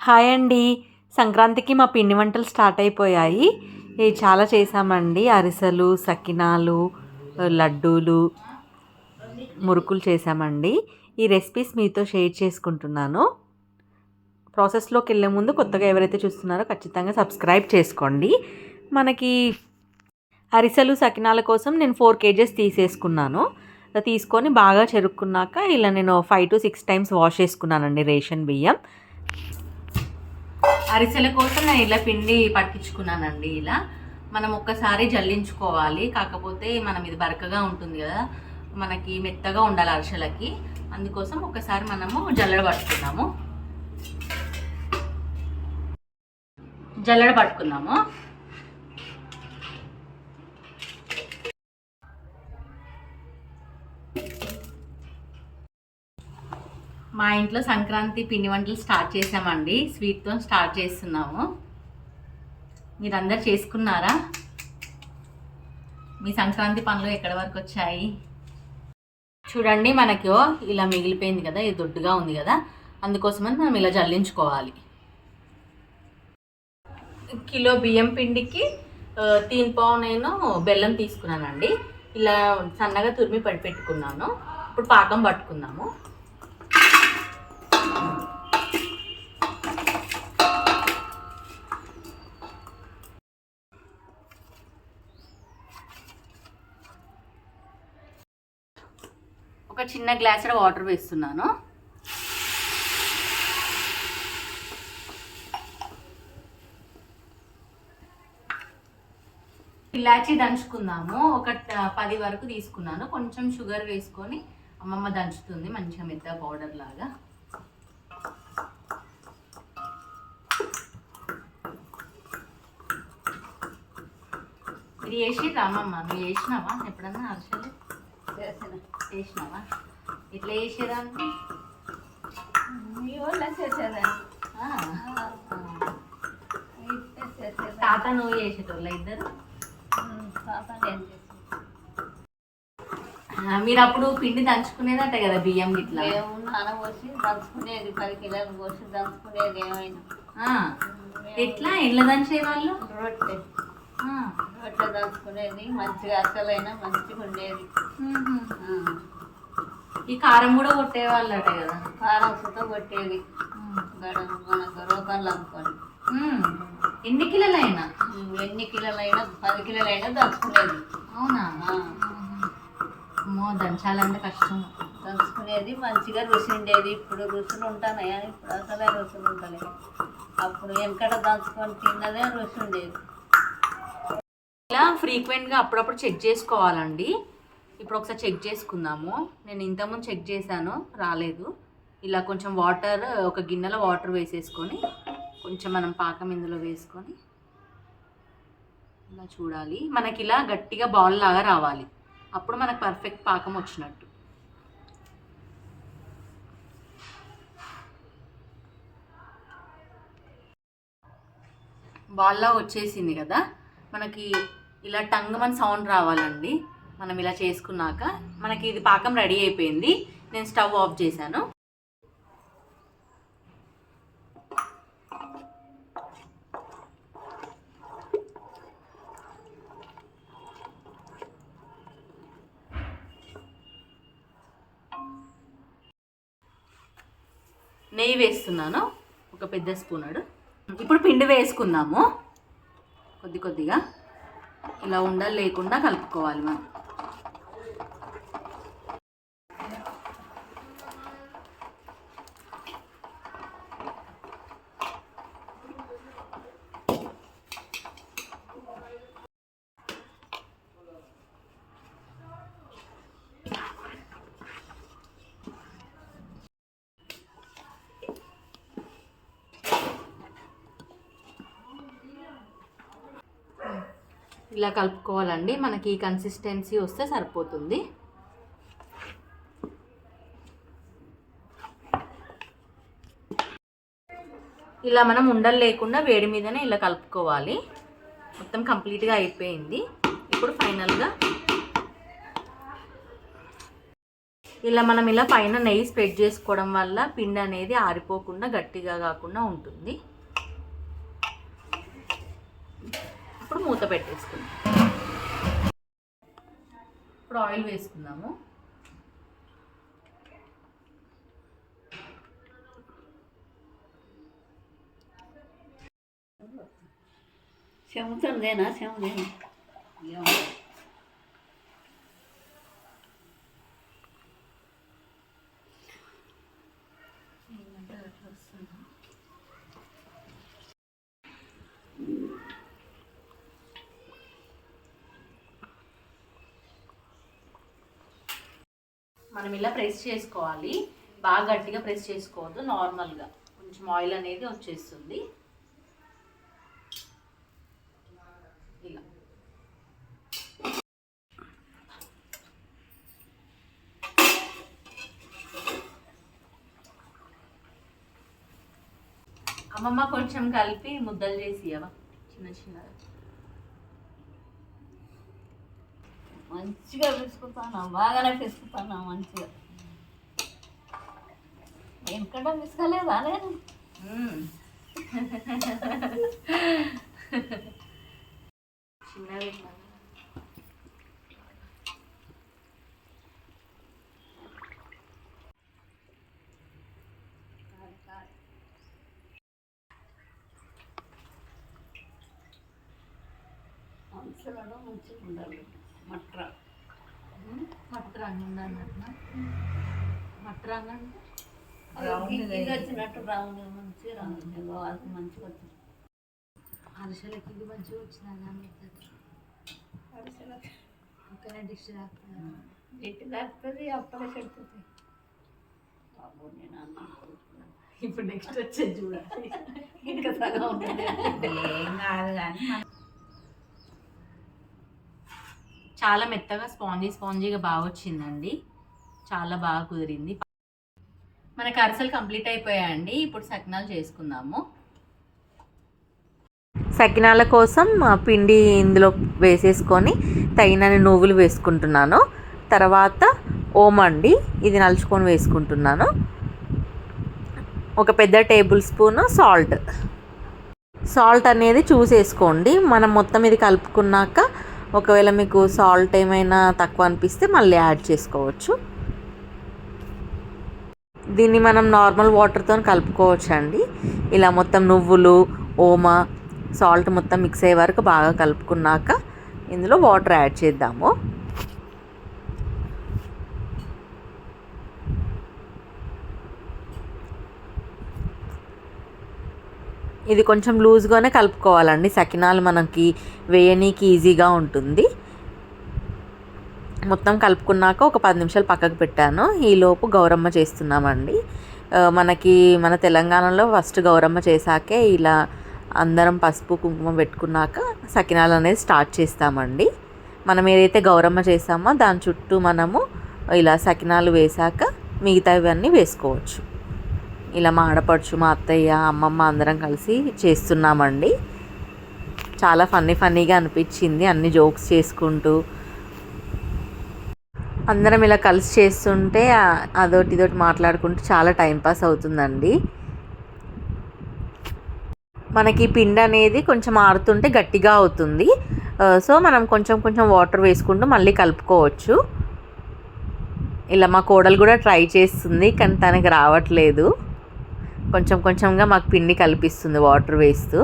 Hi అండి. సంక్రాంతికి మా పిండి వంటలు స్టార్ట్ అయిపోయాయి. ఇవి చాలా చేసామండి అరిసెలు సకినాలు లడ్డూలు మురుకులు చేసామండి ఈ రెసిపీస్ మీతో షేర్ చేసుకుంటున్నాను. ప్రాసెస్లోకి వెళ్ళే ముందు కొత్తగా ఎవరైతే చూస్తున్నారో ఖచ్చితంగా సబ్స్క్రైబ్ చేసుకోండి. మనకి అరిసెలు సకినాల కోసం నేను ఫోర్ కేజెస్ తీసేసుకున్నాను. తీసుకొని బాగా చెరుక్కున్నాక ఇలా నేను five to six times wash చేసుకున్నానండి రేషన్ బియ్యం. అరిసెల కోసం నేను ఇలా పిండి పట్టించుకున్నానండి ఇలా. మనం ఒక్కసారి జల్లించుకోవాలి. కాకపోతే మనం ఇది బరకగా ఉంటుంది కదా. మనకి మెత్తగా ఉండాలి అరిసెలకి. అందుకోసం ఒకసారి మనము జల్లడ పట్టుకున్నాము జల్లడ పట్టుకున్నాము మా ఇంట్లో సంక్రాంతి పిండి వంటలు స్టార్ట్ చేసామండి. స్వీట్తో స్టార్ట్ చేస్తున్నాము. మీరందరు చేసుకున్నారా? మీ సంక్రాంతి పనులు ఎక్కడి వరకు వచ్చాయి? చూడండి మనకి ఇలా మిగిలిపోయింది కదా ఇది దొడ్డుగా ఉంది కదా అందుకోసమని మనం ఇలా జల్లించుకోవాలి. కిలో బియ్యం పిండికి ఆ, తీన్ పావు నేను బెల్లం తీసుకున్నానండి. ఇలా సన్నగా తురిమి పడి పెట్టుకున్నాను. ఇప్పుడు పాకం పట్టుకుందాము. ఒక చిన్న గ్లాస్ వాటర్ వేస్తున్నాను. ఇలాచి దంచుకుందాము. ఒక పది వరకు తీసుకున్నాను. కొంచెం షుగర్ వేసుకొని అమ్మమ్మ దంచుతుంది. మంచిగా మెత్త పౌడర్ లాగా. ఇది వేసి రామమ్మ నువ్వు వేసినావా ఎప్పుడన్నా అరిసెలు? చేసిన. చేసినావా? ఇట్లా మీ చేసేదాన్ని. ఇట్టే చేసేదాన్ని. తాత నువ్వు చేసేటోళ్ళ ఇద్దరు? నేను మీరు అప్పుడు పిండి దంచుకునేదట కదా బియ్యం గిట్లా? మేము నానబోసి దంచుకునేది పది కిలోలు పోసి దంచుకునేది ఏమైనా. ఎట్లా? ఎట్లా దంచేవాళ్ళు? రొట్టె. రొట్టె దంచుకునేది. మంచిగా అసలైన మంచిగా ఉండేది. ఈ కారం కూడా కొట్టేవాళ్ళట కదా? కారం సుత కొట్టేది. గడ మన రోగాలు. ఎన్ని కిలోలైనా? ఎన్ని కిలోలైనా పది కిలోలైనా దంచుకునేది. అవునా? అమ్మో దంచాలంటే కష్టం. దంచుకునేది మంచిగా రుచి ఉండేది ఇప్పుడు రుచులు ఉంటానయా ఇప్పుడు అసలే రుచులు ఉంటలేదు అప్పుడు వెనకట దంచుకొని తిన్నదే రుచి ఉండేది ఇలా ఫ్రీక్వెంట్గా అప్పుడప్పుడు చెక్ చేసుకోవాలండి. ఇప్పుడు ఒకసారి చెక్ చేసుకుందాము. నేను ఇంతకుముందు చెక్ చేశాను రాలేదు. ఇలా కొంచెం వాటర్ ఒక గిన్నెలో వాటర్ వేసేసుకొని కొంచెం మనం పాకం ఇందులో వేసుకొని ఇలా చూడాలి. మనకి ఇలా గట్టిగా బౌల్ లాగా రావాలి. అప్పుడు మనకు పర్ఫెక్ట్ పాకం వచ్చినట్టు. బాల్లా వచ్చేసింది కదా? మనకి ఇలా టంగమని సౌండ్ రావాలండి. మనం ఇలా చేసుకున్నాక మనకి ఇది పాకం రెడీ అయిపోయింది. నేను స్టవ్ ఆఫ్ చేశాను. నెయ్యి వేస్తున్నాను. ఒక పెద్ద స్పూనడు ఇప్పుడు పిండి వేసుకుందాము. కొద్ది కొద్దిగా. ఇలా ఉండలు లేకుండా కలుపుకోవాలి మనం. ఇలా కలుపుకోవాలండి. మనకి ఈ కన్సిస్టెన్సీ వస్తే సరిపోతుంది. ఇలా మనం ఉండలు లేకుండా వేడి మీదనే ఇలా కలుపుకోవాలి. మొత్తం కంప్లీట్గా అయిపోయింది. ఇప్పుడు ఫైనల్గా ఇలా మనం ఇలా పైన నెయ్యి స్ప్రెడ్ చేసుకోవడం వల్ల పిండి అనేది ఆరిపోకుండా గట్టిగా కాకుండా ఉంటుంది. ఇప్పుడు మూత పెట్టేసుకుందాం. ఇప్పుడు ఆయిల్ వేసుకుందాము. చెముతుందేనా చెముదేనా మనం ఇలా ప్రెస్ చేసుకోవాలి. బాగా గట్టిగా ప్రెస్ చేసుకోవద్దు నార్మల్గా. కొంచెం ఆయిల్ అనేది వచ్చేస్తుంది. ఇలా. అమ్మమ్మ కొంచెం కలిపి ముద్దలు చేసి ఇవ్వ చిన్న చిన్నగా. మంచిగా పిసుకుతాను బాగానే పిసుకుతాను మంచిగా? వెనకట పిసుకలేదా నేను. చిన్నవి మంచిగా ఉండాలి. మట్ర. మ్మ్. మట్టి రంగు ఉందన్నట్టు మట్టి రంగు అంటే వచ్చినట్టు రౌండ్ మంచిగా రౌండ్ అది మంచిగా వచ్చింది. అరిసెలకి ఇది మంచిగా వచ్చిందా ఇంకా డిష్ రాకుండా ఎట్టి అప్పలే చెడుతుంది బాబు నేను. ఇప్పుడు నెక్స్ట్ వచ్చేది చూడాలి. ఇంకా సగం ఉంటుంది ఏం కాదు కానీ చాలా మెత్తగా స్పాంజీ స్పాంజీగా బాగా వచ్చిందండి. చాలా బాగా కుదిరింది. మనకి అరిసెలు కంప్లీట్ అయిపోయాయండి. ఇప్పుడు సకినాలు చేసుకుందాము. సకినాల కోసం పిండి ఇందులో వేసేసుకొని తగినన్ని నువ్వులు వేసుకుంటున్నాను. తర్వాత ఓమండి ఇది నలుచుకొని వేసుకుంటున్నాను. ఒక పెద్ద టేబుల్ స్పూన్ సాల్ట్. సాల్ట్ అనేది చూసేసుకోండి. మనం మొత్తం ఇది కలుపుకున్నాక ఒకవేళ మీకు సాల్ట్ ఏమైనా తక్కువ అనిపిస్తే మళ్ళీ యాడ్ చేసుకోవచ్చు. దీన్ని మనం నార్మల్ వాటర్తో కలుపుకోవచ్చు అండి ఇలా మొత్తం నువ్వులు ఓమ సాల్ట్ మొత్తం మిక్స్ అయ్యే వరకు బాగా కలుపుకున్నాక ఇందులో వాటర్ యాడ్ చేద్దాము. ఇది కొంచెం లూజ్గానే కలుపుకోవాలండి. సకినాలు మనకి వేయనీకి ఈజీగా ఉంటుంది. మొత్తం కలుపుకున్నాక ఒక పది నిమిషాలు పక్కకు పెట్టాను. ఈలోపు గౌరమ్మ చేస్తున్నామండి. మనకి మన తెలంగాణలో ఫస్ట్ గౌరమ్మ చేశాకే ఇలా అందరం పసుపు కుంకుమ పెట్టుకున్నాక సకినాలు అనేది స్టార్ట్ చేస్తామండి. మనం ఏదైతే గౌరమ్మ చేస్తామో దాని చుట్టూ మనము ఇలా సకినాలు వేశాక మిగతావన్నీ వేసుకోవచ్చు. ఇలా మా ఆడపడుచు మా అత్తయ్య అమ్మమ్మ అందరం కలిసి చేస్తున్నామండి. చాలా ఫన్నీ ఫన్నీగా అనిపించింది అన్ని జోక్స్ చేసుకుంటూ. అందరం ఇలా కలిసి చేస్తుంటే అదోటి అదొకటి ఇదొకటి మాట్లాడుకుంటూ చాలా టైంపాస్ అవుతుందండి. మనకి పిండి అనేది కొంచెం ఆరుతుంటే గట్టిగా అవుతుంది. సో మనం కొంచెం కొంచెం వాటర్ వేసుకుంటూ మళ్ళీ కలుపుకోవచ్చు. ఇలా మా కోడలు కూడా ట్రై చేస్తుంది కానీ తనకి రావట్లేదు. కొంచెం కొంచెంగా మాకు పిండి కల్పిస్తుంది వాటర్ వేస్తూ.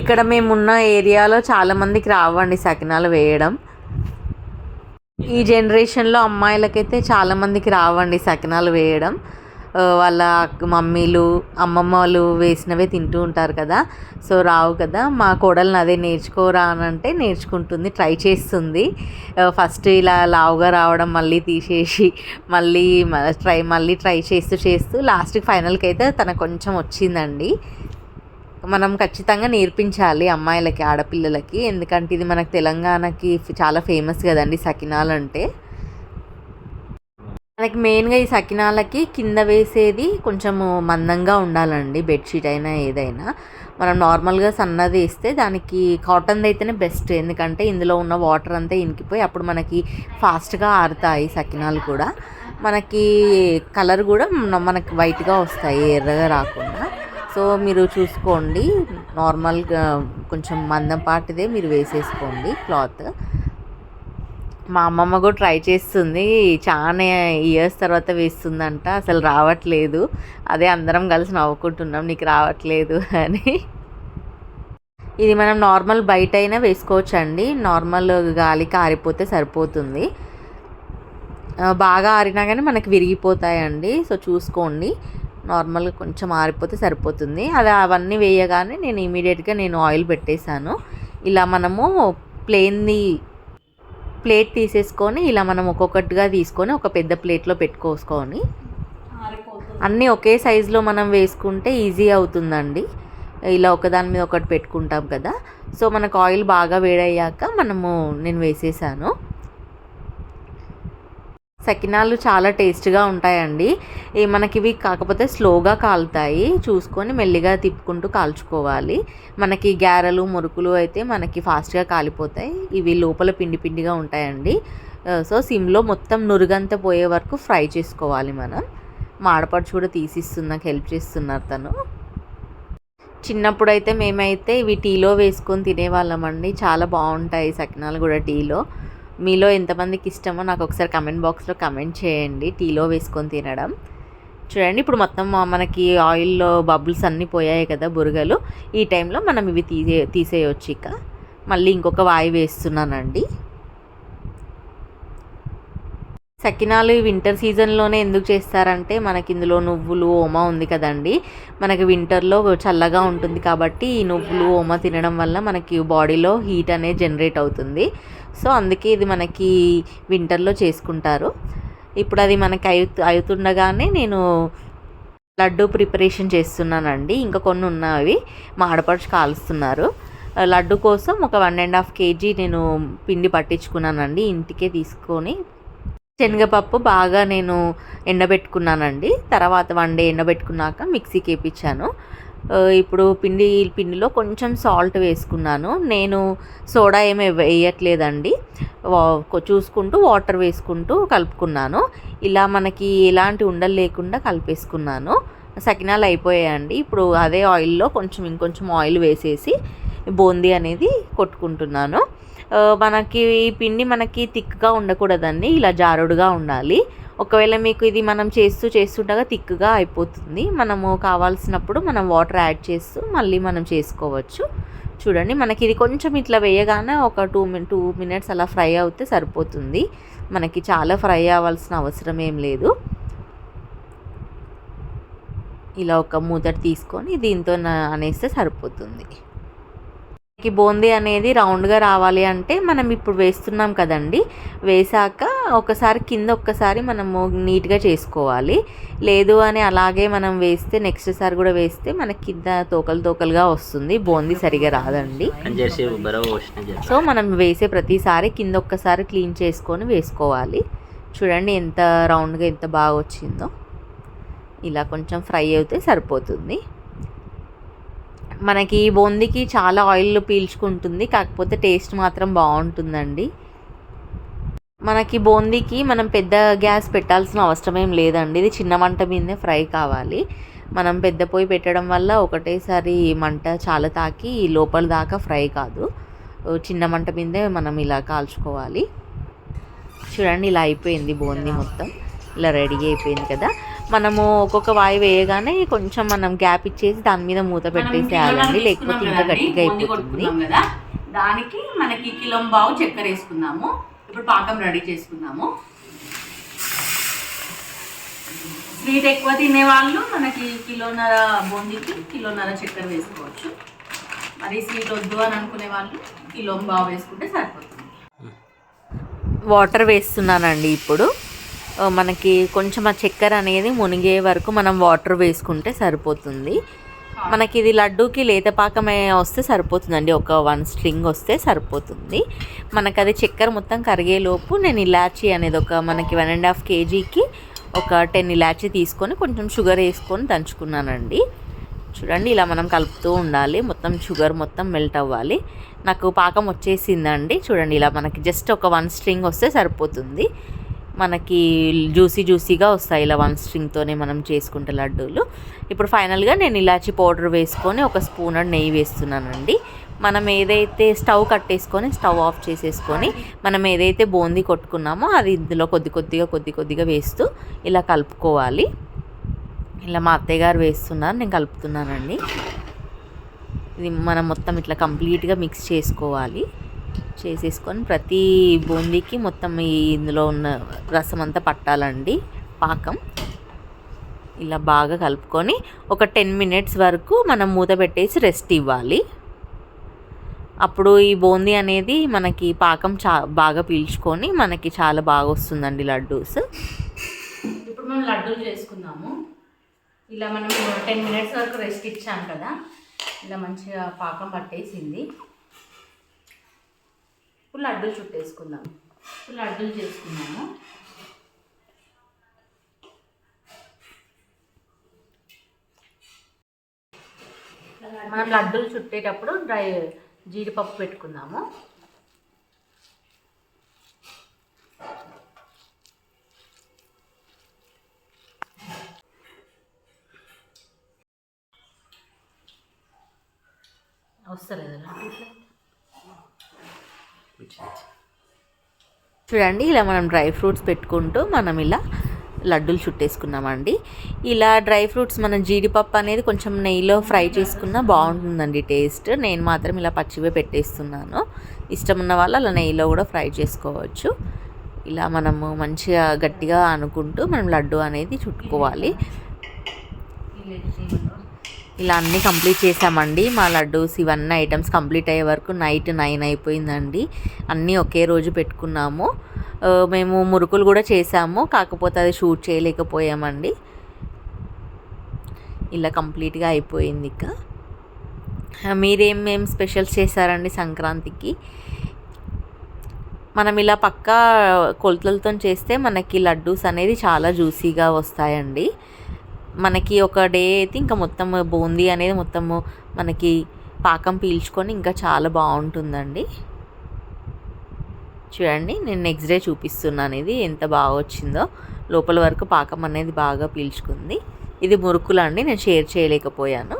ఇక్కడ మేమున్న ఏరియాలో చాలా మందికి రావండి సకినాలు వేయడం. ఈ జనరేషన్లో అమ్మాయిలకైతే చాలా మందికి రావండి సకినాలు వేయడం. వాళ్ళ మమ్మీలు అమ్మమ్మ వాళ్ళు వేసినవే తింటూ ఉంటారు కదా. సో రావు కదా మా కోడల్ని అదే నేర్చుకోరా అని అంటే నేర్చుకుంటుంది ట్రై చేస్తుంది. ఫస్ట్ ఇలా లావుగా రావడం మళ్ళీ తీసేసి మళ్ళీ ట్రై మళ్ళీ ట్రై చేస్తూ చేస్తూ లాస్ట్కి ఫైనల్కి అయితే తన కొంచెం వచ్చిందండి. మనం ఖచ్చితంగా నేర్పించాలి అమ్మాయిలకి ఆడపిల్లలకి. ఎందుకంటే ఇది మనకు తెలంగాణకి చాలా ఫేమస్ కదండి సకినాలు అంటే మనకి మెయిన్గా ఈ సకినాలకి కింద వేసేది కొంచెము మందంగా ఉండాలండి బెడ్షీట్ అయినా ఏదైనా. మనం నార్మల్గా సన్నది వేస్తే దానికి కాటన్ది అయితేనే బెస్ట్ ఎందుకంటే ఇందులో ఉన్న వాటర్ అంతా ఇనికిపోయి అప్పుడు మనకి ఫాస్ట్గా ఆరుతాయి సకినాలు కూడా. మనకి కలర్ కూడా మనకి వైట్గా వస్తాయి ఎర్రగా రాకుండా. సో మీరు చూసుకోండి. నార్మల్గా కొంచెం మందంపాటిదే మీరు వేసేసుకోండి క్లాత్. మా అమ్మమ్మ కూడా ట్రై చేస్తుంది. చాలా ఇయర్స్ తర్వాత వేస్తుందంట. అసలు రావట్లేదు. అదే అందరం కలిసి నవ్వుకుంటున్నాం. నీకు రావట్లేదు అని. ఇది మనం నార్మల్ బయట అయినా వేసుకోవచ్చండి. నార్మల్ గాలికి ఆరిపోతే సరిపోతుంది. బాగా ఆరినా కానీ మనకి విరిగిపోతాయండి. సో చూసుకోండి. నార్మల్గా కొంచెం ఆరిపోతే సరిపోతుంది. అది అవన్నీ వేయగానే నేను ఇమీడియట్గా నేను ఆయిల్ పెట్టేశాను. ఇలా మనము ప్లెయిన్ది ప్లేట్ తీసేసుకొని ఇలా మనం ఒక్కొక్కటిగా తీసుకొని ఒక పెద్ద ప్లేట్లో పెట్టుకోసుకొని అన్నీ ఒకే సైజులో మనం వేసుకుంటే ఈజీ అవుతుందండి. ఇలా ఒకదాని మీద ఒకటి పెట్టుకుంటాం కదా. సో మనకు ఆయిల్ బాగా వేడయ్యాక మనము నేను వేసేసాను. సకినాలు చాలా టేస్ట్గా ఉంటాయండి. మనకి ఇవి కాకపోతే స్లోగా కాలుతాయి. చూసుకొని మెల్లిగా తిప్పుకుంటూ కాల్చుకోవాలి. మనకి గారెలు మురుకులు అయితే మనకి ఫాస్ట్గా కాలిపోతాయి. ఇవి లోపల పిండి పిండిగా ఉంటాయండి. సో సిమ్లో మొత్తం నురుగంత పోయే వరకు ఫ్రై చేసుకోవాలి మనం. మాడపడుచు కూడా తీసిస్తుంది నాకు హెల్ప్ చేస్తున్నారు తను. చిన్నప్పుడు అయితే మేమైతే ఇవి టీలో వేసుకొని తినేవాళ్ళమండి. చాలా బాగుంటాయి సకినాలు కూడా టీలో. మీలో ఎంతమందికి ఇష్టమో నాకు ఒకసారి కమెంట్ బాక్స్లో కమెంట్ చేయండి. టీలో వేసుకొని తినడం. చూడండి ఇప్పుడు మొత్తం మనకి ఆయిల్లో బబుల్స్ అన్నీ పోయాయి కదా బురగలు. ఈ టైంలో మనం ఇవి తీసే తీసేయొచ్చు ఇక. మళ్ళీ ఇంకొక వాయి వేస్తున్నానండి. సకినాలు ఈ వింటర్ సీజన్లోనే ఎందుకు చేస్తారంటే మనకి ఇందులో నువ్వులు ఓమా ఉంది కదండి. మనకి వింటర్లో చల్లగా ఉంటుంది కాబట్టి ఈ నువ్వులు ఓమా తినడం వల్ల మనకి బాడీలో హీట్ అనేది జనరేట్ అవుతుంది. సో అందుకే ఇది మనకి వింటర్లో చేసుకుంటారు. ఇప్పుడు అది మనకి అయి అవుతుండగానే నేను లడ్డు ప్రిపరేషన్ చేస్తున్నానండి. ఇంకా కొన్ని ఉన్నవి. మా ఆడపడుచు కాలుస్తున్నారు. లడ్డు కోసం ఒక వన్ అండ్ హాఫ్ కేజీ నేను పిండి పట్టించుకున్నానండి. ఇంటికే తీసుకొని శనగపప్పు బాగా నేను ఎండబెట్టుకున్నానండి. తర్వాత వన్ డే ఎండబెట్టుకున్నాక మిక్సీకి వేపించాను ఇప్పుడు పిండి పిండిలో కొంచెం సాల్ట్ వేసుకున్నాను. నేను సోడా ఏమి వేయట్లేదండి. వా- చూసుకుంటూ వాటర్ వేసుకుంటూ కలుపుకున్నాను. ఇలా మనకి ఎలాంటి ఉండలు లేకుండా కలిపేసుకున్నాను. సకినాలు అయిపోయాయండి. ఇప్పుడు అదే ఆయిల్లో కొంచెం ఇంకొంచెం ఆయిల్ వేసేసి బూందీ అనేది కొట్టుకుంటున్నాను. మనకి ఈ పిండి మనకి థిక్గా ఉండకూడదండి ఇలా జారుడుగా ఉండాలి. ఒకవేళ మీకు ఇది మనం చేస్తూ చేస్తుండగా థిక్గా అయిపోతుంది. మనము కావాల్సినప్పుడు మనం వాటర్ యాడ్ చేస్తూ మళ్ళీ మనం చేసుకోవచ్చు. చూడండి మనకి ఇది కొంచెం ఇట్లా వేయగానే ఒక టూ మిన్ టూ మినిట్స్ అలా ఫ్రై అవుతే సరిపోతుంది. మనకి చాలా ఫ్రై అవ్వాల్సిన అవసరం ఏం లేదు. ఇలా ఒక మూతటి తీసుకొని దీంతో నా- అనేస్తే సరిపోతుంది. మనకి బూందీ అనేది రౌండ్గా రావాలి అంటే మనం ఇప్పుడు వేస్తున్నాం కదండి. వేసాక ఒకసారి కింద ఒక్కసారి మనము నీట్గా చేసుకోవాలి. లేదు అని అలాగే మనం వేస్తే నెక్స్ట్ సారి కూడా వేస్తే మనకి కింద తోకలు తోకలుగా వస్తుంది. బూందీ సరిగా రాదండి. సో మనం వేసే ప్రతిసారి కింద ఒక్కసారి క్లీన్ చేసుకొని వేసుకోవాలి. చూడండి ఎంత రౌండ్గా ఎంత బాగా వచ్చిందో. ఇలా కొంచెం ఫ్రై అయితే సరిపోతుంది. మనకి ఈ బూందీకి చాలా ఆయిల్ పీల్చుకుంటుంది కాకపోతే టేస్ట్ మాత్రం బాగుంటుందండి. మనకి బూందీకి మనం పెద్ద గ్యాస్ పెట్టాల్సిన అవసరం ఏం లేదండి. ఇది చిన్న మంట మీదే ఫ్రై కావాలి. మనం పెద్ద పొయ్యి పెట్టడం వల్ల ఒకటేసారి మంట చాలా తాకి లోపల దాకా ఫ్రై కాదు. చిన్న మంట మీదే మనం ఇలా కాల్చుకోవాలి. చూడండి ఇలా అయిపోయింది బూందీ మొత్తం. ఇలా రెడీ అయిపోయింది కదా. మనము ఒక్కొక్క వాయి వేయగానే కొంచెం మనం గ్యాప్ ఇచ్చేసి దాని మీద మూత పెట్టేసేయాలండి. లేకపోతే ఇంకా గట్టిగా అయిపోతుంది. కదా. దానికి మనకి కిలో బావు చక్కెర వేసుకుందాము. ఇప్పుడు పాకం రెడీ చేసుకుందాము. స్వీట్ ఎక్కువ తినేవాళ్ళు మనకి కిలోన్నర బూందీకి కిలోన్నర చక్కెర వేసుకోవచ్చు. మరి స్వీట్ వద్దు అని అనుకునే వాళ్ళు కిలో బావు వేసుకుంటే సరిపోతుంది. వాటర్ వేస్తున్నానండి ఇప్పుడు. మనకి కొంచెం ఆ చక్కెర అనేది మునిగే వరకు మనం వాటర్ వేసుకుంటే సరిపోతుంది. మనకి ఇది లడ్డూకి లేత పాకమే వస్తే సరిపోతుందండి. ఒక వన్ స్ట్రింగ్ వస్తే సరిపోతుంది. మనకు అది చక్కెర మొత్తం కరిగేలోపు నేను ఇలాచీ అనేది ఒక మనకి వన్ అండ్ హాఫ్ కేజీకి ఒక టెన్ ఇలాచీ తీసుకొని కొంచెం షుగర్ వేసుకొని దంచుకున్నానండి. చూడండి ఇలా మనం కలుపుతూ ఉండాలి. మొత్తం షుగర్ మొత్తం మెల్ట్ అవ్వాలి. నాకు పాకం వచ్చేసిందండి. చూడండి ఇలా మనకి జస్ట్ ఒక వన్ స్ట్రింగ్ వస్తే సరిపోతుంది. మనకి జ్యూసీ జ్యూసీగా వస్తాయి ఇలా వన్ స్ట్రింగ్తోనే మనం చేసుకుంటే లడ్డూలు. ఇప్పుడు ఫైనల్గా నేను ఇలాచి పౌడర్ వేసుకొని ఒక స్పూన్ నెయ్యి వేస్తున్నానండి. మనం ఏదైతే స్టవ్ కట్టేసుకొని స్టవ్ ఆఫ్ చేసేసుకొని మనం ఏదైతే బూందీ కొట్టుకున్నామో అది ఇందులో కొద్ది కొద్దిగా కొద్ది కొద్దిగా వేస్తూ ఇలా కలుపుకోవాలి. ఇలా మా అత్తయ్య గారు వేస్తున్నారు నేను కలుపుతున్నానండి. ఇది మనం మొత్తం ఇట్లా కంప్లీట్గా మిక్స్ చేసుకోవాలి. చేసేసుకొని ప్రతి బూందీకి మొత్తం ఈ ఇందులో ఉన్న రసం అంతా పట్టాలండి పాకం. ఇలా బాగా కలుపుకొని ఒక టెన్ మినిట్స్ వరకు మనం మూత పెట్టేసి రెస్ట్ ఇవ్వాలి. అప్పుడు ఈ బూందీ అనేది మనకి పాకం చా బాగా పీల్చుకొని మనకి చాలా బాగా వస్తుందండి లడ్డూస్. ఇప్పుడు మనం లడ్డూలు చేసుకుందాము. ఇలా మనం టెన్ మినిట్స్ వరకు రెస్ట్ ఇచ్చాం కదా ఇలా మంచిగా పాకం పట్టేసింది. ఇప్పుడు లడ్డూలు చుట్టేసుకుందాం. ఇప్పుడు లడ్డూలు చేసుకున్నాము. మనం లడ్డూలు చుట్టేటప్పుడు డ్రై జీడిపప్పు పెట్టుకుందాము. వస్తలేదు చూడండి ఇలా మనం డ్రై ఫ్రూట్స్ పెట్టుకుంటూ మనం ఇలా లడ్డూలు చుట్టేసుకున్నామండి. ఇలా డ్రై ఫ్రూట్స్ మనం జీడిపప్పు అనేది కొంచెం నెయ్యిలో ఫ్రై చేసుకున్నా బాగుంటుందండి టేస్ట్. నేను మాత్రం ఇలా పచ్చివే పెట్టేస్తున్నాను. ఇష్టం ఉన్న వాళ్ళు అలా నెయ్యిలో కూడా ఫ్రై చేసుకోవచ్చు. ఇలా మనము మంచిగా గట్టిగా అనుకుంటూ మనం లడ్డు అనేది చుట్టుకోవాలి. ఇలా అన్నీ కంప్లీట్ చేసామండి. మా లడ్డూస్ ఇవన్నీ ఐటమ్స్ కంప్లీట్ అయ్యే వరకు నైట్ నైన్ అయిపోయిందండి. అన్నీ ఒకే రోజు పెట్టుకున్నాము. మేము మురుకులు కూడా చేసాము. కాకపోతే అది షూట్ చేయలేకపోయామండి. ఇలా కంప్లీట్గా అయిపోయింది ఇక. మీరేం మీరేమేం స్పెషల్స్ చేశారండి సంక్రాంతికి? మనం ఇలా పక్కా కొలతలతో చేస్తే మనకి లడ్డూస్ అనేది చాలా జ్యూసీగా వస్తాయండి. మనకి ఒక డే అయితే ఇంకా మొత్తం బూందీ అనేది మొత్తము మనకి పాకం పీల్చుకొని ఇంకా చాలా బాగుంటుందండి. చూడండి నేను నెక్స్ట్ డే చూపిస్తున్నాను ఇది ఎంత బాగా వచ్చిందో. లోపల వరకు పాకం అనేది బాగా పీల్చుకుంది. ఇది మురుకులు అండి నేను షేర్ చేయలేకపోయాను.